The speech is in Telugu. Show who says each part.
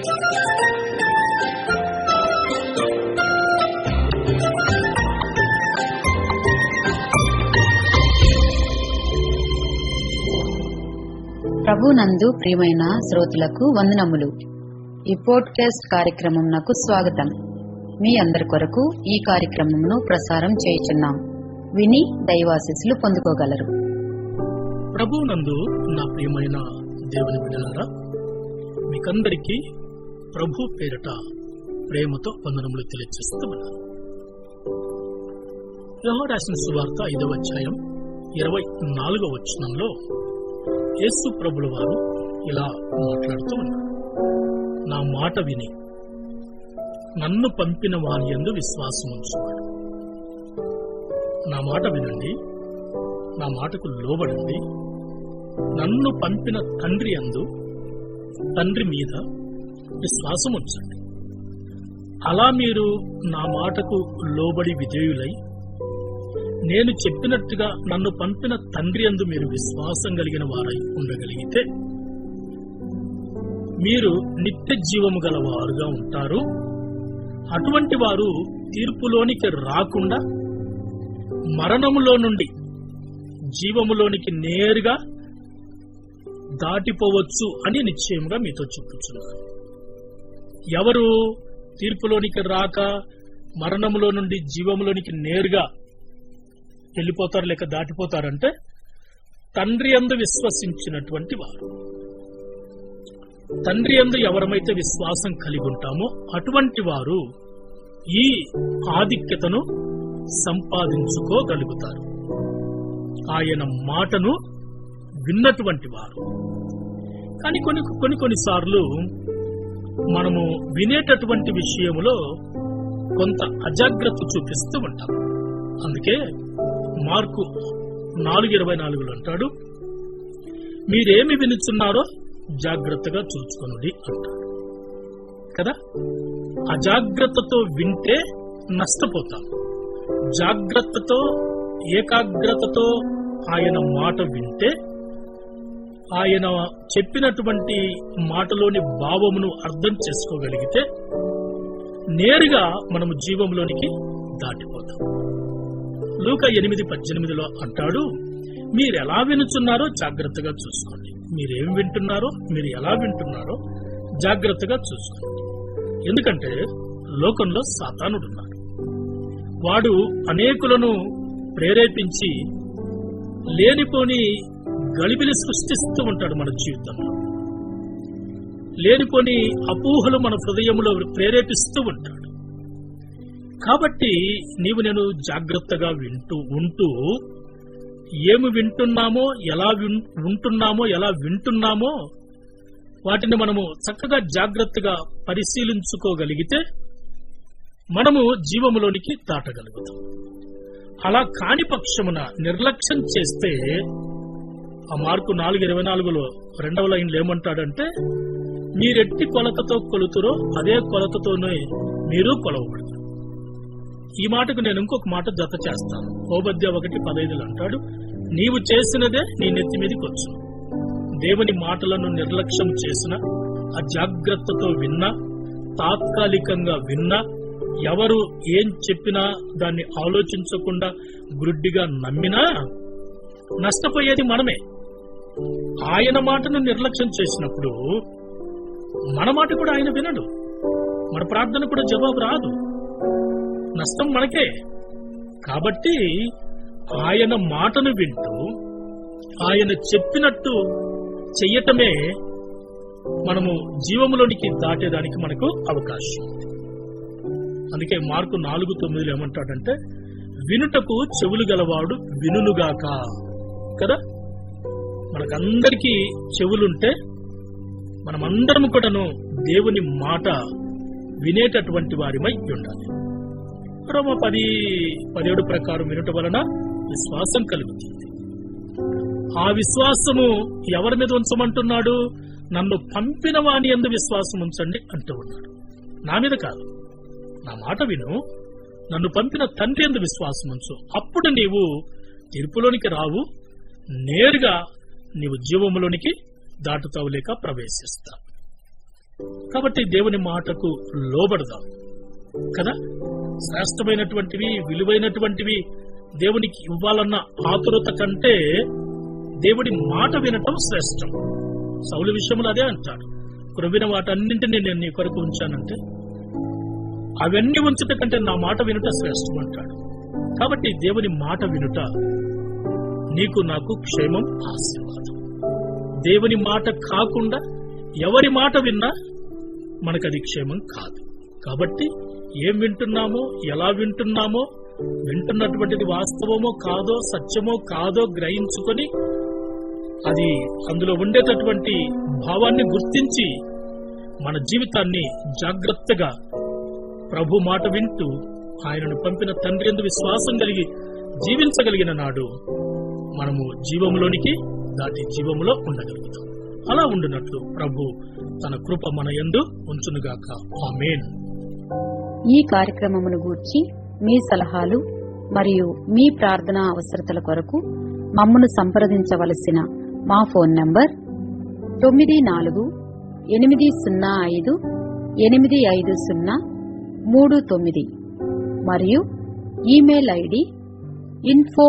Speaker 1: ప్రభునందు ప్రియమైన శ్రోతలకు వందనములు. ఈ పోడ్కాస్ట్ కార్యక్రమంనకు స్వాగతం. మీ అందరి కొరకు ఈ కార్యక్రమమును ప్రసారం చేయుచున్నాం. విని దైవాశిస్సులు పొందుకోగలరు.
Speaker 2: ప్రభువునందు నా ప్రియమైన దేవుని బిడ్డలారా మీకందరికీ ప్రభు పేరిట ప్రేమతో వందనములు తెలియజేస్తూ ఉన్నాను రాసిన సువార్త ఐదవ అధ్యాయం ఇరవై నాలుగవ వచనంలో యేసు ప్రభుల వారు ఇలా మాట్లాడుతూ ఉన్నారు. నా మాట విని నన్ను పంపిన వారి యందు విశ్వాసం ఉంచువాడు నా మాట వినండి నా మాటకు లోబడండి. నన్ను పంపిన తండ్రి అందు తండ్రి మీద విశ్వాసం ఉంచండి అలా మీరు నా మాటకు లోబడి విధేయులై నేను చెప్పినట్టుగా నన్ను పంపిన తండ్రి అందు మీరు విశ్వాసం కలిగిన వారై ఉండగలిగితే మీరు నిత్య జీవము గల వారుగా ఉంటారు. అటువంటి వారు తీర్పులోనికి రాకుండా మరణములో నుండి జీవములోనికి నేరుగా దాటిపోవచ్చు అని నిశ్చయముగా మీతో చెప్పుచున్నాను. ఎవరు తీర్పులోనికి రాక మరణములో నుండి జీవములోనికి నేరుగా వెళ్ళిపోతారు లేక దాటిపోతారంటే తండ్రి అందు విశ్వసించినటువంటి వారు. తండ్రి అందు ఎవరమైతే విశ్వాసం కలిగి ఉంటామో అటువంటి వారు ఈ ఆధిక్యతను సంపాదించుకోగలుగుతారు. ఆయన మాటను విన్నటువంటి వారు. కానీ కొన్ని కొన్ని కొన్నిసార్లు మనము వినేటటువంటి విషయములో కొంత అజాగ్రత్త చూపిస్తూ ఉంటాం. అందుకే మార్కు నాలుగు ఇరవై నాలుగులో అంటాడు మీరేమి వినుచున్నారో జాగ్రత్తగా చూచుకొనుడి అంటాడు. కదా? అజాగ్రత్తతో వింటే నష్టపోతాం. జాగ్రత్తతో ఏకాగ్రతతో ఆయన మాట వింటే ఆయన చెప్పినటువంటి మాటలోని భావమును అర్థం చేసుకోగలిగితే నేరుగా మనము జీవంలోనికి దాటిపోతాం. లూక ఎనిమిది పద్దెనిమిదిలో అంటాడు మీరు ఎలా వినుచున్నారో జాగ్రత్తగా చూసుకోండి. మీరేం వింటున్నారో మీరు ఎలా వింటున్నారో జాగ్రత్తగా చూసుకోండి. ఎందుకంటే లోకంలో సాతానుడున్నాడు. వాడు అనేకులను ప్రేరేపించి లేనిపోని గలిబిలి సృష్టిస్తూ ఉంటాడు మన జీవితంలో. లేనిపోని అపోహలు మన హృదయంలో ప్రేరేపిస్తూ ఉంటాడు. కాబట్టి నీవు నేను జాగ్రత్తగా వింటూ ఉంటూ ఏమి వింటున్నామో ఎలా ఉంటున్నామో ఎలా వింటున్నామో వాటిని మనము చక్కగా జాగ్రత్తగా పరిశీలించుకోగలిగితే మనము జీవములోనికి దాటగలుగుతాం. అలా కాని పక్షమున నిర్లక్ష్యం చేస్తే ఆ మార్కు నాలుగు ఇరవై నాలుగులో రెండవ లైన్లు ఏమంటాడంటే మీరెట్టి కొలతతో కొలుతురో అదే కొలతతోనే మీరు కొలవబడతారు. ఈ మాటకు నేను ఇంకొక మాట జత చేస్తాను. ఓబద్య ఒకటి పదైదులు అంటాడు నీవు చేసినదే నీ నెత్తి మీదకి వచ్చు దేవుని మాటలను నిర్లక్ష్యం చేసిన అజాగ్రత్తతో విన్నా తాత్కాలికంగా విన్నా ఎవరు ఏం చెప్పినా దాన్ని ఆలోచించకుండా గుడ్డిగా నమ్మినా నష్టపోయేది మనమే. ఆయన మాటను నిర్లక్ష్యం చేసినప్పుడు మన మాట కూడా ఆయన వినడు. మన ప్రార్థన కూడా జవాబు రాదు. నష్టం మనకే. కాబట్టి ఆయన మాటను వింటూ ఆయన చెప్పినట్టు చెయ్యటమే మనము జీవములోనికి దాటేదానికి మనకు అవకాశం. అందుకే మార్కు నాలుగు తొమ్మిదిలో ఏమంటాడంటే వినుటకు చెవులు గలవాడు వినుగాక కదా? మనకందరికీ చెవులుంటే మనమందరం కూడాను దేవుని మాట వినేటటువంటి వారిమై ఉండాలి. రోమ పది పదిహేడు ప్రకారం వినుట వలన విశ్వాసం కలుగుతుంది. ఆ విశ్వాసము ఎవరి మీద ఉంచమంటున్నాడు? నన్ను పంపిన వాని ఎందు విశ్వాసం ఉంచండి అంటూ ఉన్నాడు. నా మీద కాదు. నా మాట విను. నన్ను పంపిన తండ్రి ఎందు విశ్వాసం ఉంచు. అప్పుడు నీవు తీర్పులోనికి రావు. నేరుగా నీవు జీవములోనికి దాటుతావు లేక ప్రవేశిస్తావు కాబట్టి దేవుని మాటకు లోబడదాం. కదా? శ్రేష్టమైనటువంటివి విలువైనటువంటివి దేవునికి ఇవ్వాలన్న ఆతురత కంటే దేవుడి మాట వినటం శ్రేష్టం. సౌలు విషయంలో అదే అంటాడు. క్రొవ్విన వాటన్నింటినీ నేను నీ కొరకు ఉంచానంటే అవన్నీ ఉంచట కంటే నా మాట వినుట శ్రేష్టం అంటాడు. కాబట్టి దేవుని మాట వినుట నీకు నాకు క్షేమం? ఆశీర్వాదం దేవుని మాట కాకుండా ఎవరి మాట విన్నా మనకది క్షేమం కాదు. కాబట్టి ఏం వింటున్నామో ఎలా వింటున్నామో వింటున్నటువంటిది వాస్తవమో కాదో సత్యమో కాదో గ్రహించుకొని అది అందులో ఉండేటటువంటి భావాన్ని గుర్తించి మన జీవితాన్ని జాగ్రత్తగా ప్రభు మాట వింటూ ఆయనను పంపిన తండ్రి ఎందు విశ్వాసం కలిగి జీవించగలిగిన నాడు మనము జీవములోనికి దాటి జీవములో ఉండగలుగుతాం. అలా ఉండినట్లు ప్రభు తన కృప మన ఎందు ఉంచునుగాక. ఆమెన్.
Speaker 1: ఈ కార్యక్రమమును గూర్చి మీ సలహాలు మరియు మీ ప్రార్థనా అవసరతల కొరకు మమ్మను సంప్రదించవలసిన మా ఫోన్ నంబర్ తొమ్మిది నాలుగు ఎనిమిది సున్నా ఐదు ఎనిమిది ఐదు సున్నా మూడు తొమ్మిది మరియు ఈమెయిల్ ఐడి ఇన్ఫో